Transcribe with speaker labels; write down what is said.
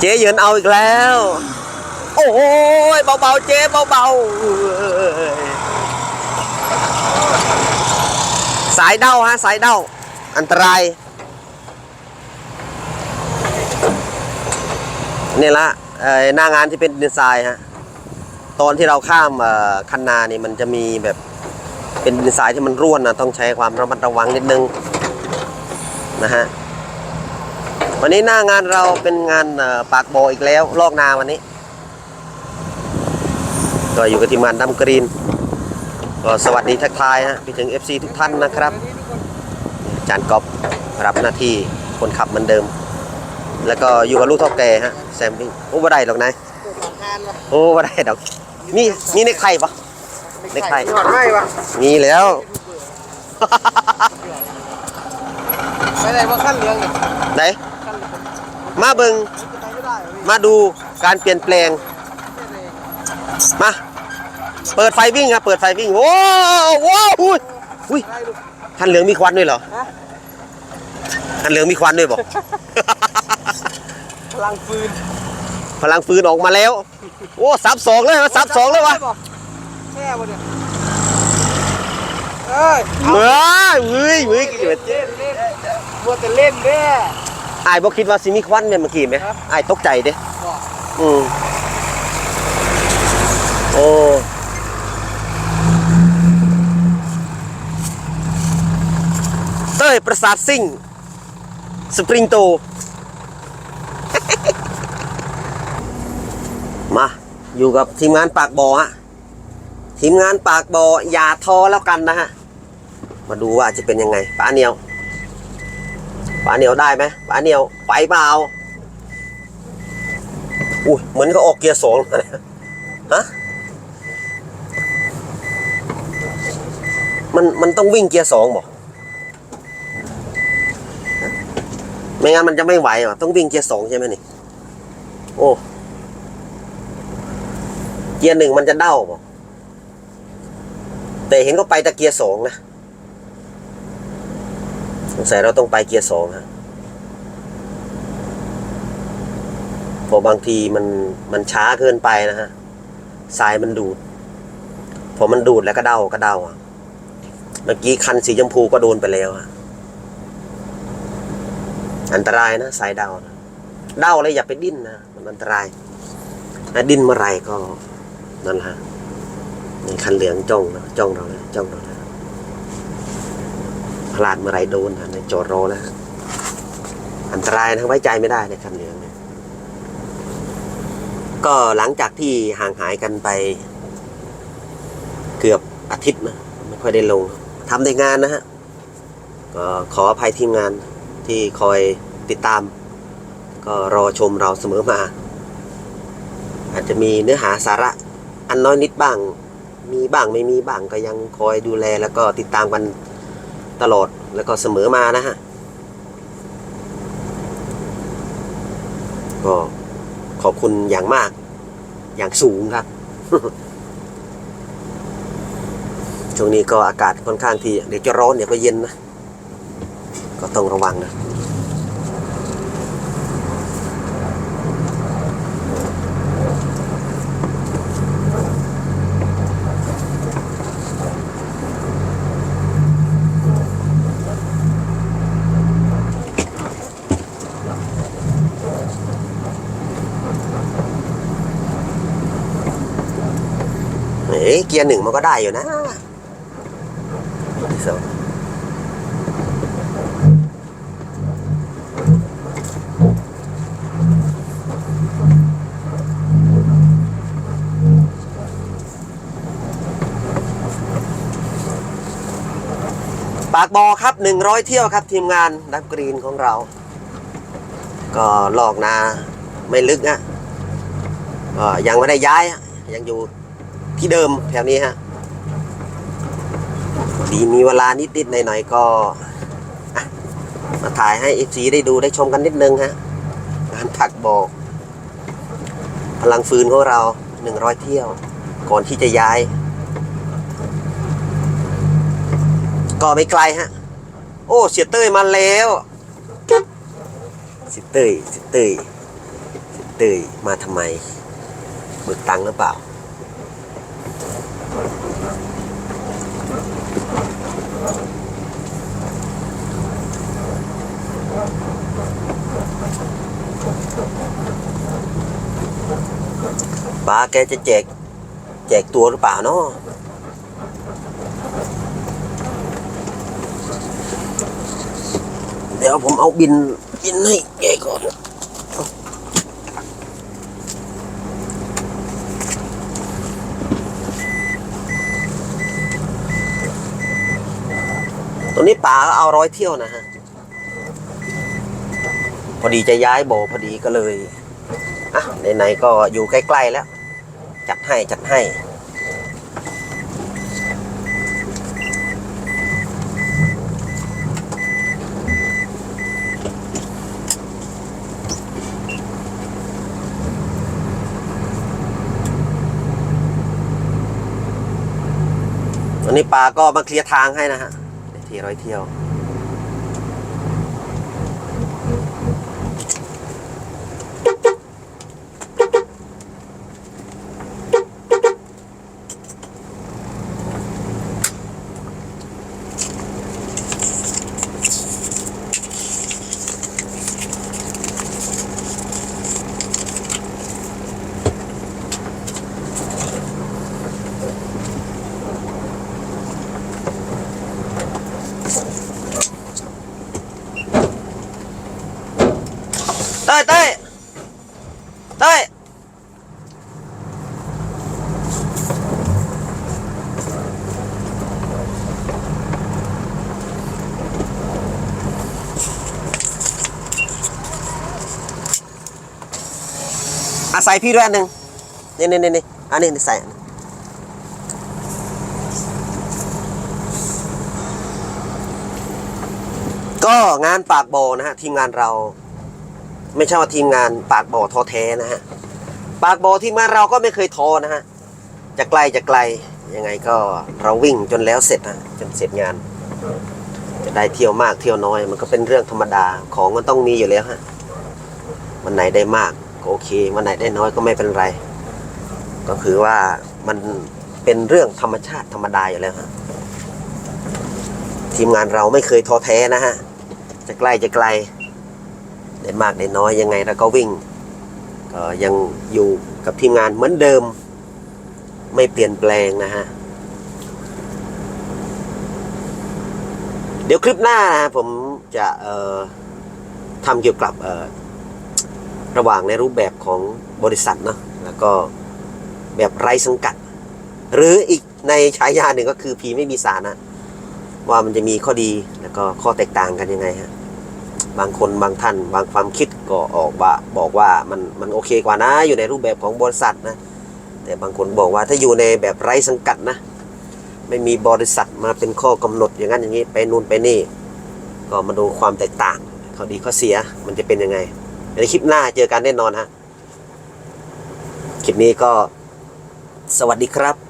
Speaker 1: เจ๊เยินเอาอีกแล้ว โอ้โหเบาๆเจ๊เบาๆสายเด้าฮะสายเด้า อันตรายนี่ละเอ่อหน้างานที่เป็นดินทรายฮะตอนที่เราข้ามคันนานี่มันจะมีแบบเป็นดินทรายที่มันร่วนนะต้องใช้ความระมัดระวังนิดนึงนะฮะ วันนี้หน้างานเราเป็นงานเอ่อปากบ่ออีกแล้ว ลอกนาวันนี้ ก็อยู่กับทีมงานดำกรีน ก็สวัสดีทักทายฮะไปถึง FC ทุกท่านนะครับจานกอบรับหน้าที่คนขับเหมือนเดิม แล้วก็อยู่กับลูกเท่าแก่ฮะแซมบิ้งโอ้บ่ได้หรอกนายโอ้บ่ได้ดอกมีมีในไข่ปะในไข่
Speaker 2: หอดไม่ปะ
Speaker 1: มีแล้ว
Speaker 2: ไปไหนว่าขั้นเรืองเนี่ย
Speaker 1: ไหน มาเบิง
Speaker 2: ไปไม่ได้เหรอพี่
Speaker 1: มาดูการเปลี่ยนแปลง มา เปิดไฟวิ่งครับ เปิดไฟวิ่ง โอ้โหอุ้ยอุ้ย
Speaker 2: ได้ลูก
Speaker 1: คันเหลืองมีควันด้วยเหรอ
Speaker 2: ฮะ
Speaker 1: คันเหลืองมีควันด้วยบอก
Speaker 2: พลังฟืน
Speaker 1: พลังฟืนออกมาแล้ว โอ้ซับสองเลยมาซับสองเลยวะ
Speaker 2: แค่วะเนี่ยเอ้ย
Speaker 1: เฮ้ยเฮ้ยเฮ้ย
Speaker 2: เล่นเล่นเล่นมัวแต่เล่นแน่
Speaker 1: อายบอกคิดว่าสิมีควันเนี่ยเมื่อกี้ไหม
Speaker 2: ครับ
Speaker 1: อายตกใจเด้
Speaker 2: บอก
Speaker 1: อืมโอ้เต้ยประสาทซิ่ง สปริงโต มา อยู่กับทีมงานปากบ่อฮะ ทีมงานปากบ่ออย่าท้อแล้วกันนะฮะ มาดูว่าจะเป็นยังไงป้าเหนียว ป้าเหนียวได้ไหมป้าเหนียวไปเปล่าอุ้ยเหมือนก็ออกเกียร์สองฮะมันมันต้องวิ่งเกียร์สองบอกไม่งั้นมันจะไม่ไหวอะต้องวิ่งเกียร์สองใช่ไหมนี่ โอ้เกียร์หนึ่งมันจะเด้าบอกแต่เห็นก็ไปแต่เกียร์สองนะ สงสัยเราต้องไปเกียร์สองฮะเพอบางทีมันมันช้าเกินไปนะฮะทรายมันดูด พอมันดูดแล้วก็เด้าก็เด้าอะเมื่อกี้คันสีชมพูก็โดนไปแล้วอะอันตรายนะสายเดานะเด้าเลยอย่าไปดิ้นนะมันอันตรายถ้าดิ้นเมื่อไรก็นั่นแหละนี่คันเหลืองจ้องนะจ้องเราเลยจ้องเรา พลาดเมื่อไรโดนนะในจอดรอแล้วอันตรายนะไว้ใจไม่ได้ในคันเหลืองนี่ยก็หลังจากที่ห่างหายกันไป เกือบอาทิตย์นะไม่ค่อยได้ลงทำในงานนะฮะก็ขออภัยทีมงานที่คอยติดตาม ก็รอชมเราเสมอมา อาจจะมีเนื้อหาสาระอันน้อยนิดบ้าง มีบ้างไม่มีบ้างก็ยังคอยดูแลแล้วก็ติดตามกัน ตลอดแล้วก็เสมอมานะฮะ ก็ขอบคุณอย่างมาก อย่างสูงครับ ช่วงนี้ก็อากาศค่อนข้างที่เดี๋ยวจะร้อนเดี๋ยวก็เย็นนะ ก็ต้องระวังนะ เอ๊ะเกียร์หนึ่งมันก็ได้อยู่นะสองปากบอครับหนึ่งร้อยเที่ยวครับ ทีมงานดับกรีนของเรา ก็ลอกนาไม่ลึกนะก็ยังไม่ได้ย้ายอะยังอยู่ ที่เดิมแถวนี้ฮะดีมีเวลานิดๆหน่อยๆก็มาถ่ายให้เอฟซีได้ดูได้ชมกันนิดนึงฮะงานถักบอก พลังฟืนของเราหนึ่งร้อยเที่ยว ก่อนที่จะย้าย ก็ไม่ไกลฮะ โอ้เสียเต้ยมาแล้วเสียเต้ยเสียเต้ยเสียเต้เต้ยมาทำไมเบิกตังค์หรือเปล่า ป้าแกจะแจก แจกตัวหรือเปล่าเนาะเดี๋ยวผมเอาบิน บินให้แกก่อนตัวนี้ป๋าเอาร้อยเที่ยวนะฮะ พอดีจะย้ายโบพอดีก็เลยอะไหนๆก็อยู่ใกล้ ๆ แล้ว ให้จัดให้วันนี้ปาก็มาเคลียร์ทางให้นะฮะทีร้อยเที่ยว เต้ยเต้ยเต้ยอาศัยพี่ด้วยอันหนึ่งนี่นี่นี่นี่อันนี้นี่ใส่ก็งานปากโบนะฮะ ทีมงานเรา ไม่ใช่ว่าทีมงานปากบ่อท้อแท้นะฮะ ปากบ่อทีมงานเราก็ไม่เคยท้อนะฮะ จะไกลจะไกลยังไงก็เราวิ่งจนแล้วเสร็จนะจนเสร็จงาน จะได้เที่ยวมากเที่ยวน้อย มันก็เป็นเรื่องธรรมดาของมันต้องมีอยู่แล้วฮะวันไหนได้มากก็โอเควันไหนได้น้อยก็ไม่เป็นไร ก็คือว่ามันเป็นเรื่องธรรมชาติธรรมดาอยู่แล้วฮะทีมงานเราไม่เคยท้อแท้นะฮะ จะใกล้จะไกล ได้มากได้น้อยยังไงเราก็วิ่งก็ยังอยู่กับทีมงานเหมือนเดิม ไม่เปลี่ยนแปลงนะฮะ เดี๋ยวคลิปหน้านะผมจะทำเกี่ยวกับระหว่างในรูปแบบของบริษัทเนาะแล้วก็แบบไร้สังกัด หรืออีกในฉายาหนึ่งก็คือพีไม่มีสารนะว่ามันจะมีข้อดีแล้วก็ข้อแตกต่างกันยังไงฮะ บางคนบางท่าน บางความคิดก็ออกว่าบอกว่ามันมันโอเคกว่านะ อยู่ในรูปแบบของบริษัทนะ แต่บางคนบอกว่าถ้าอยู่ในแบบไร้สังกัดนะ ไม่มีบริษัทมาเป็นข้อกำหนดอย่างนั้นอย่างนี้ไปนู่นไปนี่ ก็มาดูความแตกต่างข้อดีข้อเสียมันจะเป็นยังไงในคลิปหน้าเจอกันแน่นอนฮะคลิปนี้ก็สวัสดีครับ